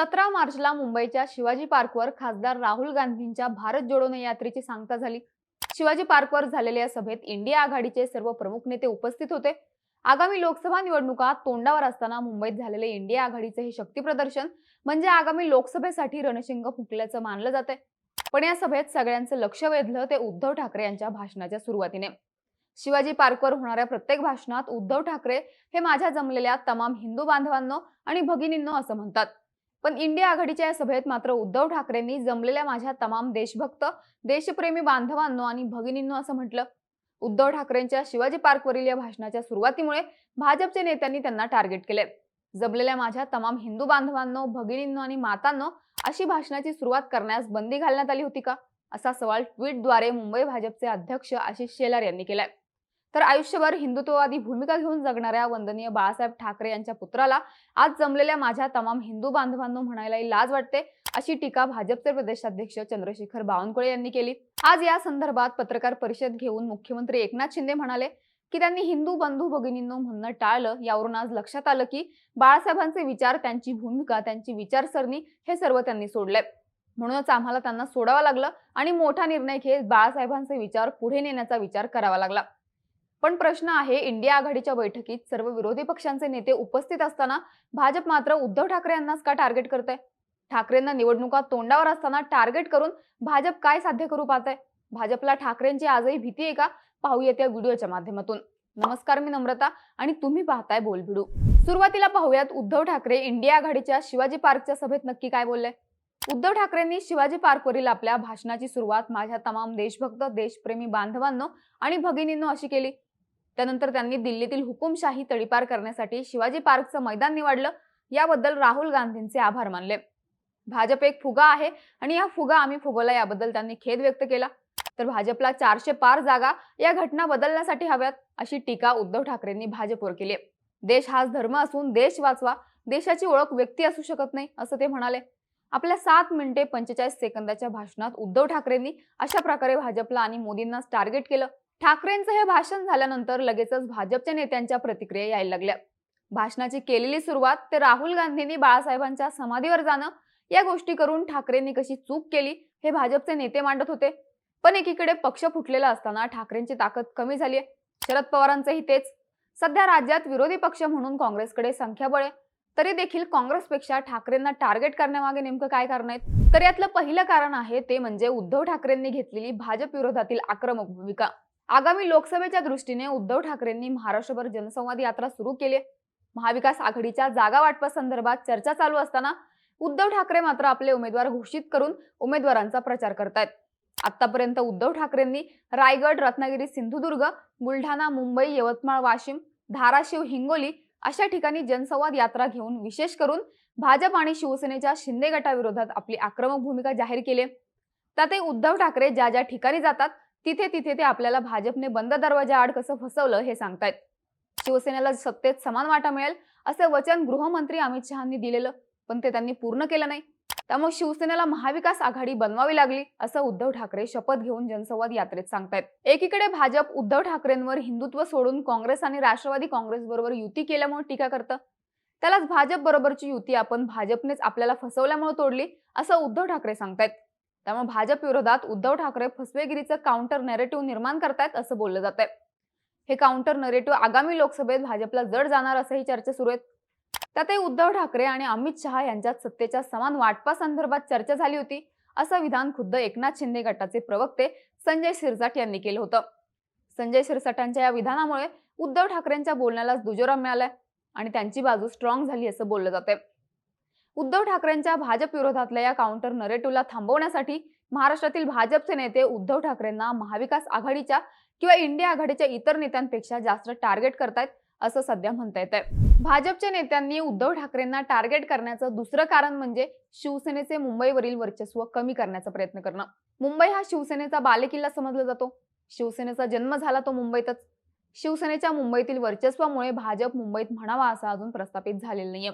सतरा मार्चला मुंबईच्या शिवाजी पार्कवर खासदार राहुल गांधींच्या भारत जोडोने यात्रेची सांगता झाली. शिवाजी पार्कवर झालेल्या या सभेत इंडिया आघाडीचे सर्व प्रमुख नेते उपस्थित होते. आगामी लोकसभा निवडणुका तोंडावर असताना मुंबईत झालेले इंडिया आघाडीचे हे शक्ती प्रदर्शन म्हणजे आगामी लोकसभेसाठी रणशिंग फुंकल्याचं मानलं जाते पण या सभेत सगळ्यांचं लक्ष वेधलं ते उद्धव ठाकरे यांच्या भाषणाच्या सुरुवातीने. शिवाजी पार्कवर होणाऱ्या प्रत्येक भाषणात उद्धव ठाकरे हे माझ्या जमलेल्या तमाम हिंदू बांधवांनो आणि भगिनींनो असं म्हणतात. पण इंडिया आघाडीच्या या सभेत मात्र उद्धव ठाकरेंनी जमलेल्या माझ्या तमाम देशभक्त देशप्रेमी बांधवांनो आणि भगिनींनो असं म्हटलं. उद्धव ठाकरेंच्या शिवाजी पार्कवरील या भाषणाच्या सुरुवातीमुळे भाजपच्या नेत्यांनी त्यांना टार्गेट केले. जमलेल्या माझ्या तमाम हिंदू बांधवांनो भगिनींनो आणि मातांनो अशी भाषणाची सुरुवात करण्यास बंदी घालण्यात आली होती का? असा सवाल ट्विटद्वारे मुंबई भाजपचे अध्यक्ष आशिष शेलार यांनी केलाय. तर आयुष्यभर हिंदुत्ववादी भूमिका घेऊन जगणाऱ्या वंदनीय बाळासाहेब ठाकरे यांच्या पुत्राला आज जमलेल्या माझ्या तमाम हिंदू बांधवांनो म्हणायलाही लाज वाटते अशी टीका भाजपचे प्रदेशाध्यक्ष चंद्रशेखर बावनकुळे यांनी केली. आज या संदर्भात पत्रकार परिषद घेऊन मुख्यमंत्री एकनाथ शिंदे म्हणाले की त्यांनी हिंदू बंधू भगिनींनो म्हणणं टाळलं यावरून आज लक्षात आलं की बाळासाहेबांचे विचार त्यांची भूमिका त्यांची विचारसरणी हे सर्व त्यांनी सोडले म्हणूनच आम्हाला त्यांना सोडावं लागलं आणि मोठा निर्णय घेत बाळासाहेबांचे विचार पुढे नेण्याचा विचार करावा लागला. पण प्रश्न आहे इंडिया आघाडीच्या बैठकीत सर्व विरोधी पक्षांचे नेते उपस्थित असताना भाजप मात्र उद्धव ठाकरे यांनाच का टार्गेट करते ठाकरेंना निवडणुका तोंडावर असताना टार्गेट करून भाजप काय साध्य करू पाहते भाजपला ठाकरेंची आजही भीती आहे का? पाहूया त्या व्हिडिओच्या माध्यमातून. नमस्कार मी नम्रता आणि तुम्ही पाहताय बोलभिडू सुरुवातीला पाहूयात उद्धव ठाकरे इंडिया आघाडीच्या शिवाजी पार्कच्या सभेत नक्की काय बोलले? उद्धव ठाकरेंनी शिवाजी पार्कवरील आपल्या भाषणाची सुरुवात माझ्या तमाम देशभक्त देशप्रेमी बांधवांनो आणि भगिनींनो अशी केली. त्यानंतर त्यांनी दिल्लीतील हुकुमशाही तडीपार करण्यासाठी शिवाजी पार्कचं मैदान निवडलं. याबद्दल राहुल गांधींचे आभार मानले. भाजप एक फुगा आहे आणि हा फुगा आम्ही फुगवला याबद्दल त्यांनी खेद व्यक्त केला. तर भाजपला चारशे पार जागा या घटना बदलण्यासाठी हव्यात अशी टीका उद्धव ठाकरेंनी भाजपवर केली देश हाच धर्म असून देश वाचवा देशाची ओळख व्यक्ती असू शकत नाही असं ते म्हणाले. आपल्या सात मिनिटे पंचेचाळीस सेकंदाच्या भाषणात उद्धव ठाकरेंनी अशा प्रकारे भाजपला आणि मोदींनाच टार्गेट केलं. ठाकरेंचं हे भाषण झाल्यानंतर लगेचच भाजपच्या नेत्यांच्या प्रतिक्रिया यायला लागल्या. भाषणाची केलेली सुरुवात ते राहुल गांधींनी बाळासाहेबांच्या समाधीवर जाणं या गोष्टी करून ठाकरेंनी कशी चूक केली हे भाजपचे नेते मांडत होते. पण एकीकडे पक्ष फुटलेला असताना ठाकरेंची ताकद कमी झाली आहे. शरद पवारांचंही तेच. सध्या राज्यात विरोधी पक्ष म्हणून काँग्रेसकडे संख्याबळ आहे. तरी देखील काँग्रेसपेक्षा ठाकरेंना टार्गेट करण्यामागे नेमकं काय कारण आहेत? तर यातलं पहिलं कारण आहे ते म्हणजे उद्धव ठाकरेंनी घेतलेली भाजप विरोधातील आक्रमक भूमिका. आगामी लोकसभेच्या दृष्टीने उद्धव ठाकरेंनी महाराष्ट्रभर जनसंवाद यात्रा सुरू केली महाविकास आघाडीच्या जागा वाटपासंदर्भात चर्चा चालू असताना उद्धव ठाकरे मात्र आपले उमेदवार घोषित करून उमेदवारांचा प्रचार करतायत. आतापर्यंत उद्धव ठाकरेंनी रायगड रत्नागिरी सिंधुदुर्ग बुलढाणा मुंबई यवतमाळ वाशिम धाराशिव हिंगोली अशा ठिकाणी जनसंवाद यात्रा घेऊन विशेष करून भाजप आणि शिवसेनेच्या शिंदे गटाविरोधात आपली आक्रमक भूमिका जाहीर केली त्यातही उद्धव ठाकरे ज्या ज्या ठिकाणी जातात तिथे तिथे ते आपल्याला भाजपने बंद दरवाजा आड कसं फसवलं हे सांगतायत. शिवसेनेला सत्तेत समान वाटा मिळेल असे वचन गृहमंत्री अमित शहानी दिलेलं पण ते त्यांनी पूर्ण केलं नाही. त्यामुळे शिवसेनेला महाविकास आघाडी बनवावी लागली असं उद्धव ठाकरे शपथ घेऊन जनसंवाद यात्रेत सांगतायत. एकीकडे भाजप उद्धव ठाकरेंवर हिंदुत्व सोडून काँग्रेस आणि राष्ट्रवादी काँग्रेस बरोबर युती केल्यामुळे टीका करतं. त्यालाच भाजप बरोबरची युती आपण भाजपनेच आपल्याला फसवल्यामुळे तोडली असं उद्धव ठाकरे सांगतायत. त्यामुळे भाजप विरोधात उद्धव ठाकरे फसवेगिरीचं काउंटर नेरेटिव्ह निर्माण करतायत असं बोललं जात हे काउंटर नरेटिव्ह आगामी लोकसभेत भाजपला जड जाणार असंही चर्चा सुरू आहेत. त्यातही उद्धव ठाकरे आणि अमित शहा यांच्यात सत्तेच्या समान वाटपा संदर्भात चर्चा झाली होती असं विधान खुद्द एकनाथ शिंदे गटाचे प्रवक्ते संजय शिरसाट यांनी केलं होतं. संजय शिरसाटांच्या या विधानामुळे उद्धव ठाकरेंच्या बोलण्याला दुजोरा मिळालाय आणि त्यांची बाजू स्ट्रॉंग झाली असं बोललं जाते उद्धव ठाकरेंच्या भाजप विरोधातल्या या काउंटर नरेटिव्हला थांबवण्यासाठी महाराष्ट्रातील भाजपचे नेते उद्धव ठाकरेंना महाविकास आघाडीच्या किंवा इंडिया आघाडीच्या इतर नेत्यांपेक्षा जास्त टार्गेट करतायत असं सध्या म्हणता येत आहे भाजपच्या नेत्यांनी उद्धव ठाकरेंना टार्गेट करण्याचं दुसरं कारण म्हणजे शिवसेनेचे मुंबईवरील वर्चस्व कमी करण्याचा प्रयत्न करणं. मुंबई हा शिवसेनेचा बालेकिल्ला समजला जातो. शिवसेनेचा जन्म झाला तो मुंबईतच. शिवसेनेच्या मुंबईतील वर्चस्वामुळे भाजप मुंबईत म्हणावा असा अजून प्रस्थापित झालेला नाहीये.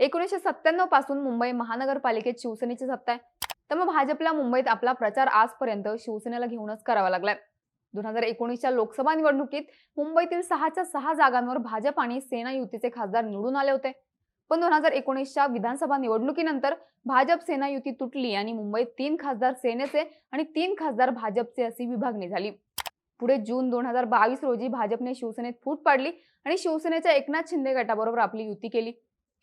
एकोणीसशे सत्त्याण्णवपासून मुंबई महानगरपालिकेत शिवसेनेची सत्ता आहे. त्यामुळे भाजपला मुंबईत आपला प्रचार आजपर्यंत शिवसेनेला घेऊनच करावा लागलाय. दोन हजार एकोणीसच्या लोकसभा निवडणुकीत मुंबईतील सहाच्या सहा जागांवर भाजप आणि सेना युतीचे खासदार निवडून आले होते. पण दोन हजार एकोणीसच्या विधानसभा निवडणुकीनंतर भाजप सेना युती तुटली आणि मुंबईत तीन खासदार सेनेचे आणि तीन खासदार भाजपचे अशी विभागणी झाली. पुढे जून दोन हजार बावीस रोजी भाजपने शिवसेनेत फूट पाडली आणि शिवसेनेच्या एकनाथ शिंदे गटाबरोबर आपली युती केली.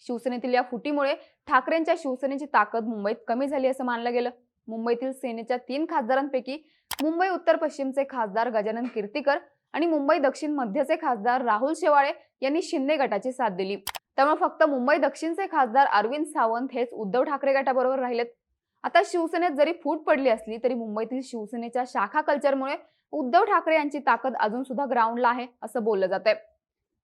शिवसेनेतील या फुटीमुळे ठाकरेंच्या शिवसेनेची ताकद मुंबईत कमी झाली असं मानलं गेलं. मुंबईतील सेनेच्या तीन खासदारांपैकी मुंबई उत्तर पश्चिमचे खासदार गजानन कीर्तीकर आणि मुंबई दक्षिण मध्यचे खासदार राहुल शेवाळे यांनी शिंदे गटाची साथ दिली. त्यामुळे फक्त मुंबई दक्षिणचे खासदार अरविंद सावंत हेच उद्धव ठाकरे गटाबरोबर राहिलेत. आता शिवसेनेत जरी फूट पडली असली तरी मुंबईतील शिवसेनेच्या शाखा कल्चरमुळे उद्धव ठाकरे यांची ताकद अजून सुद्धा ग्राउंडला आहे असं बोललं जात आहे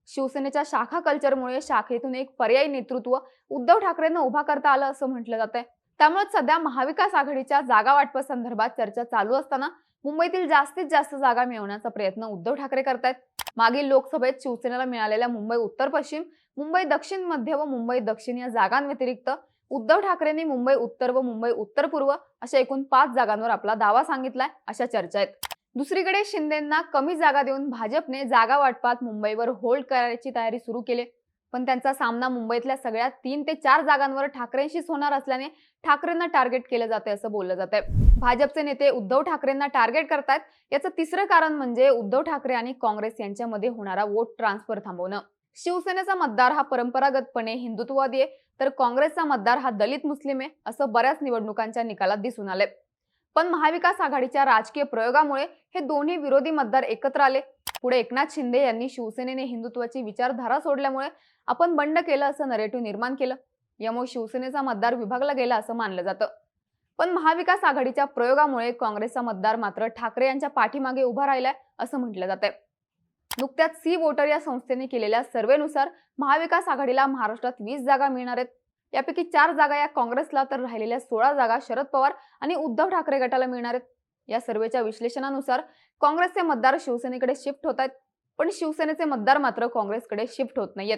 शिवसेनेच्या शाखा कल्चरमुळे शाखेतून एक पर्यायी नेतृत्व उद्धव ठाकरेंना उभा करता आलं असं म्हटलं जात आहे त्यामुळे सध्या महाविकास आघाडीच्या जागा वाटपासंदर्भात चर्चा चालू असताना मुंबईतील जास्तीत जास्त जागा मिळवण्याचा प्रयत्न उद्धव ठाकरे करतायत. मागील लोकसभेत शिवसेनेला मिळालेल्या मुंबई उत्तर पश्चिम मुंबई दक्षिण मध्य व मुंबई दक्षिण या जागांव्यतिरिक्त उद्धव ठाकरेंनी मुंबई उत्तर व मुंबई उत्तर पूर्व अशा एकूण पाच जागांवर आपला दावा सांगितलाय अशा चर्चा आहेत. दुसरीकडे शिंदेंना कमी जागा देऊन भाजपने जागा वाटपात मुंबईवर होल्ड करायची तयारी सुरू केली. पण त्यांचा सामना मुंबईतल्या सगळ्या तीन ते चार जागांवर ठाकरेंशीच होणार असल्याने ठाकरेंना टार्गेट केलं जाते असं बोललं जात आहे भाजपचे नेते उद्धव ठाकरेंना टार्गेट करतायत याचं तिसरं कारण म्हणजे उद्धव ठाकरे आणि काँग्रेस यांच्यामध्ये होणारा वोट ट्रान्सफर थांबवणं. शिवसेनेचा मतदार हा परंपरागतपणे हिंदुत्ववादी आहे तर काँग्रेसचा मतदार हा दलित मुस्लिम आहे असं बऱ्याच निवडणुकांच्या निकालात दिसून आलंय. पण महाविकास आघाडीच्या राजकीय प्रयोगामुळे हे दोन्ही विरोधी मतदार एकत्र आले. पुढे एकनाथ शिंदे यांनी शिवसेनेने हिंदुत्वाची विचारधारा सोडल्यामुळे आपण बंड केलं असं नरेटिव्ह निर्माण केलं. यामुळे शिवसेनेचा मतदार विभागला गेला असं मानलं जातं. पण महाविकास आघाडीच्या प्रयोगामुळे काँग्रेसचा मतदार मात्र ठाकरे यांच्या पाठीमागे उभा राहिलाय असं म्हटलं जात नुकत्याच सी वोटर या संस्थेने केलेल्या सर्वेनुसार महाविकास आघाडीला महाराष्ट्रात वीस जागा मिळणार आहेत. यापैकी चार जागा या काँग्रेसला तर राहिलेल्या सोळा जागा शरद पवार आणि उद्धव ठाकरे गटाला मिळणार आहेत. या सर्वेच्या विश्लेषणानुसार काँग्रेसचे मतदार शिवसेनेकडे शिफ्ट होत आहेत पण शिवसेनेचे मतदार मात्र काँग्रेसकडे शिफ्ट होत नाहीयेत.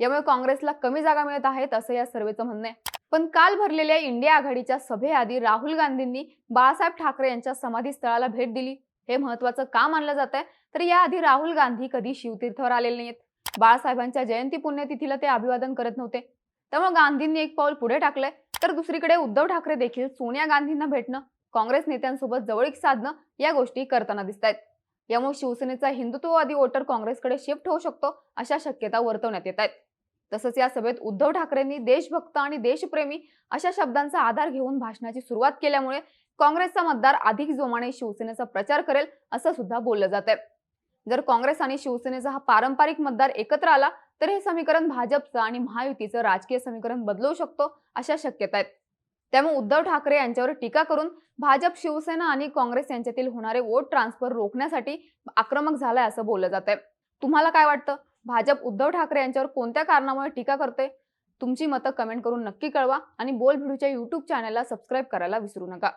यामुळे काँग्रेसला कमी जागा मिळत आहेत असं या सर्वेचं म्हणणं आहे. पण काल भरलेल्या इंडिया आघाडीच्या सभेआधी राहुल गांधींनी बाळासाहेब ठाकरे यांच्या समाधीस्थळाला भेट दिली. हे महत्वाचं का मानलं जात आहे तर याआधी राहुल गांधी कधी शिवतीर्थावर आलेले नाहीत बाळासाहेबांच्या जयंती पुण्यतिथीला ते अभिवादन करत नव्हते. त्यामुळे गांधींनी एक पाऊल पुढे टाकलंय. तर दुसरीकडे उद्धव ठाकरे देखील सोनिया गांधींना भेटणं काँग्रेस नेत्यांसोबत जवळीक साधणं या गोष्टी करताना दिसत आहेत यामुळे शिवसेनेचा हिंदुत्ववादी वोटर काँग्रेसकडे शिफ्ट होऊ शकतो अशा शक्यता वर्तवण्यात येत आहेत. तसंच या सभेत उद्धव ठाकरेंनी देशभक्त आणि देशप्रेमी अशा शब्दांचा आधार घेऊन भाषणाची सुरुवात केल्यामुळे काँग्रेसचा मतदार अधिक जोमाने शिवसेनेचा प्रचार करेल असं सुद्धा बोललं जात आहे जर काँग्रेस आणि शिवसेनेचा हा पारंपरिक मतदार एकत्र आला तर हे समीकरण भाजपचं आणि महायुतीचं राजकीय समीकरण बदलवू शकतो अशा शक्यता आहेत. त्यामुळे उद्धव ठाकरे यांच्यावर टीका करून भाजप शिवसेना आणि काँग्रेस यांच्यातील होणारे वोट ट्रान्सफर रोखण्यासाठी आक्रमक झालाय असं बोललं जात आहे. तुम्हाला काय वाटतं? भाजप उद्धव ठाकरे यांच्यावर कोणत्या कारणामुळे टीका करते तुमची मतं कमेंट करून नक्की कळवा आणि बोल भिडूच्या युट्यूब चॅनलला सबस्क्राईब करायला विसरू नका.